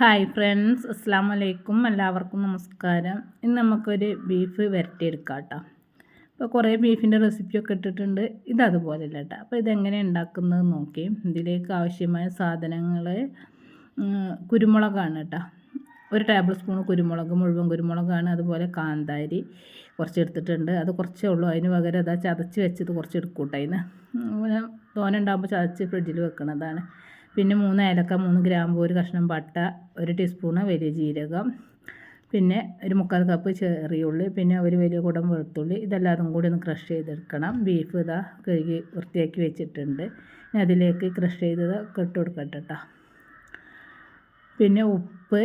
Hi friends അസ്സാം വലൈക്കും എല്ലാവർക്കും നമസ്കാരം. ഇന്ന് നമുക്കൊരു ബീഫ് വരട്ടിയെടുക്കാം കേട്ടോ അപ്പോൾ കുറേ ബീഫിന്റെ റെസിപ്പിയൊക്കെ ഇട്ടിട്ടുണ്ട്. ഇത് അതുപോലെ അല്ല കേട്ടോ അപ്പോൾ ഇതെങ്ങനെ ഉണ്ടാക്കുന്നത് നോക്കി. ഇതിലേക്ക് ആവശ്യമായ സാധനങ്ങൾ കുരുമുളകാണ് കേട്ടോ ഒരു ടേബിൾ സ്പൂൺ കുരുമുളക് മുഴുവൻ കുരുമുളകാണ്. അതുപോലെ കാന്താരി കുറച്ച് എടുത്തിട്ടുണ്ട് അത് കുറച്ചേ ഉള്ളൂ. അതിന് പകരം അതാ ചതച്ച് വെച്ചത് കുറച്ച് എടുക്കൂട്ടോ അതിന് തോനുണ്ടാകുമ്പോൾ ചതച്ച് ഫ്രിഡ്ജിൽ വെക്കണതാണ്. പിന്നെ മൂന്ന് ഏലക്ക മൂന്ന് ഗ്രാമ്പു ഒരു കഷ്ണം പട്ട ഒരു ടീസ്പൂണ് വലിയ ജീരകം പിന്നെ ഒരു മുക്കാൽ കപ്പ് ചെറിയുള്ളി പിന്നെ ഒരു വലിയ കുടം വെളുത്തുള്ളി ഇതെല്ലാതും കൂടി ഒന്ന് ക്രഷ് ചെയ്തെടുക്കണം. ബീഫ് ഇതാ കഴുകി വൃത്തിയാക്കി വെച്ചിട്ടുണ്ട്. അതിലേക്ക് ക്രഷ് ചെയ്തത് ഇട്ട് കൊടുക്കട്ടെ കേട്ടോ പിന്നെ ഉപ്പ്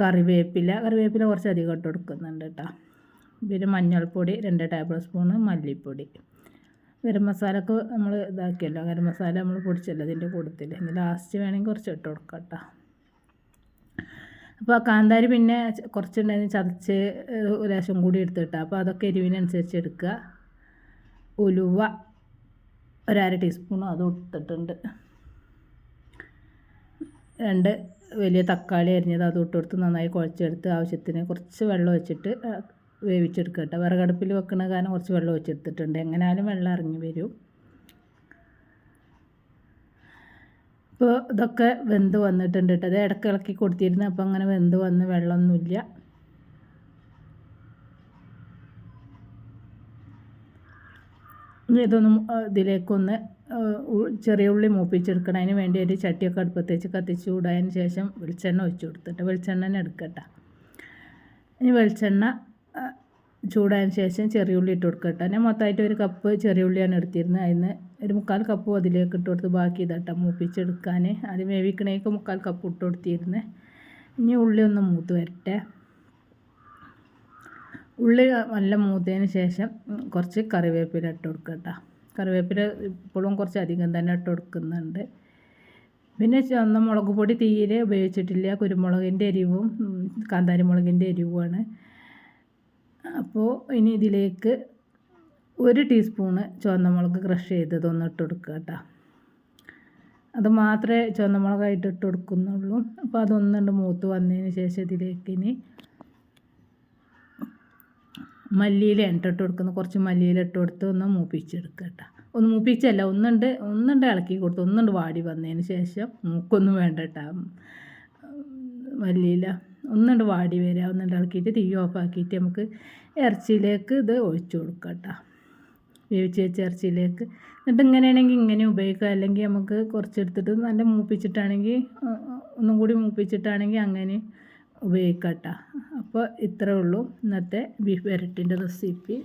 കറിവേപ്പില കറിവേപ്പില കുറച്ച് അധികം ഇട്ട് കൊടുക്കുന്നുണ്ട് കേട്ടോ പിന്നെ മഞ്ഞൾപ്പൊടി രണ്ട് ടേബിൾ സ്പൂണ് മല്ലിപ്പൊടി. ഗരം മസാലക്ക് നമ്മൾ ഇതാക്കിയല്ലോ. ഗരം മസാല നമ്മൾ പൊടിച്ചല്ലോ ഇതിന്റെ കൂട്ടത്തിൽ ഇനി ലാസ്റ്റ് വേണമെങ്കിൽ കുറച്ച് ഇട്ട് കൊടുക്കാം കേട്ടോ അപ്പോൾ കാന്താരി പിന്നെ കുറച്ചുണ്ടായിരുന്നു ചതച്ച് ലേശം കൂടി എടുത്തിട്ടാൽ അപ്പോൾ അതൊക്കെ എരിവിനനുസരിച്ച് എടുക്കുക. ഉലുവ ഒരര ടീസ്പൂൺ അത് ഇട്ടിട്ടുണ്ട്. രണ്ട് വലിയ തക്കാളി അരിഞ്ഞത് അത് ഇട്ട് കൊടുത്ത് നന്നായി കുഴച്ചെടുത്ത് ആവശ്യത്തിന് കുറച്ച് വെള്ളം വെച്ചിട്ട് വേവിച്ചെടുക്കുക കേട്ടോ. വിറകടുപ്പിൽ വെക്കണ കാരണം കുറച്ച് വെള്ളം ഒഴിച്ചെടുത്തിട്ടുണ്ട്. എങ്ങനെയാലും വെള്ളം ഇറങ്ങി വരും. ഇപ്പോൾ ഇതൊക്കെ വെന്ത് വന്നിട്ടുണ്ട് കേട്ടോ. അത് ഇടയ്ക്ക് ഇളക്കി കൊടുത്തിരുന്നു. അപ്പോൾ അങ്ങനെ വെന്ത് വന്ന് വെള്ളമൊന്നുമില്ല. ഇതൊന്നും ഇതിലേക്കൊന്ന് ചെറിയ ഉള്ളി മൂപ്പിച്ചെടുക്കണം. അതിന് വേണ്ടി ഒരു ചട്ടിയൊക്കെ അടുപ്പത്ത് വെച്ച് കത്തിച്ച് ചൂടായതിന് ശേഷം വെളിച്ചെണ്ണ ഒഴിച്ചു കൊടുത്തിട്ട് വെളിച്ചെണ്ണ തന്നെ എടുക്കട്ടെ. ഇനി വെളിച്ചെണ്ണ ചൂടായതിന് ശേഷം ചെറിയ ഉള്ളി ഇട്ട് കൊടുക്കുക കേട്ടോ. ഞാൻ മൊത്തമായിട്ട് ഒരു കപ്പ് ചെറിയ ഉള്ളിയാണ് എടുത്തിരുന്നത്. അതിന് ഒരു മുക്കാൽ കപ്പ് അതിലേക്ക് ഇട്ട് കൊടുത്ത് ബാക്കി ഇതട്ട മൂപ്പിച്ചെടുക്കാൻ. അത് വേവിക്കണേക്ക് മുക്കാൽ കപ്പ് ഇട്ട് കൊടുത്തിരുന്നത് ഇനി ഉള്ളി ഒന്ന് മൂത്ത് വരട്ടെ. ഉള്ളി നല്ല മൂത്തതിന് ശേഷം കുറച്ച് കറിവേപ്പില ഇട്ട് കൊടുക്കുക കേട്ടോ. കറിവേപ്പില ഇപ്പോഴും കുറച്ച് അധികം തന്നെ ഇട്ട് കൊടുക്കുന്നുണ്ട്. പിന്നെ ചുവന്ന മുളക് പൊടി തീരെ ഉപയോഗിച്ചിട്ടില്ല. കുരുമുളകിന്റെ എരിവും കാന്താരി മുളകിന്റെ എരിവുമാണ്. അപ്പോൾ ഇനി ഇതിലേക്ക് ഒരു ടീസ്പൂണ് ചുവന്ന മുളക് ക്രഷ് ചെയ്തതൊന്ന് ഇട്ട് കൊടുക്കുക കേട്ടോ. അത് മാത്രമേ ചുവന്ന മുളകായിട്ട് ഇട്ട് കൊടുക്കുന്നുള്ളൂ. അപ്പോൾ അതൊന്നുണ്ട് മൂത്ത് വന്നതിന് ശേഷം ഇതിലേക്ക് ഇനി മല്ലിയില ഇട്ട് കൊടുക്കുന്നു. കുറച്ച് മല്ലിയില ഇട്ട് കൊടുത്ത് ഒന്ന് മൂപ്പിച്ചെടുക്കുക കേട്ടോ. ഒന്ന് മൂപ്പിച്ചല്ല ഒന്നുണ്ട് ഒന്നുണ്ട് ഇളക്കി കൊടുത്ത് ഒന്നുണ്ട് വാടി വന്നതിന് ശേഷം മൂക്കൊന്നും വേണ്ട കേട്ടോ. മല്ലിയില ഒന്നുണ്ട് വാടി വരിക ഒന്നുണ്ട് ഇളക്കിയിട്ട് തീ ഓഫാക്കിയിട്ട് നമുക്ക് ഇറച്ചിയിലേക്ക് ഇത് ഒഴിച്ചു കൊടുക്കാം കേട്ടോ. വേവിച്ച് വെച്ച ഇറച്ചിയിലേക്ക്. എന്നിട്ട് ഇങ്ങനെയാണെങ്കിൽ ഇങ്ങനെ ഉപയോഗിക്കാം അല്ലെങ്കിൽ നമുക്ക് കുറച്ചെടുത്തിട്ട് നല്ല മൂപ്പിച്ചിട്ടാണെങ്കിൽ ഒന്നും കൂടി മൂപ്പിച്ചിട്ടാണെങ്കിൽ അങ്ങനെ ഉപയോഗിക്കാം കേട്ടോ. അപ്പോൾ ഇത്രയേ ഉള്ളൂ ഇന്നത്തെ ബീഫ് വരട്ടിന്റെ റെസിപ്പി.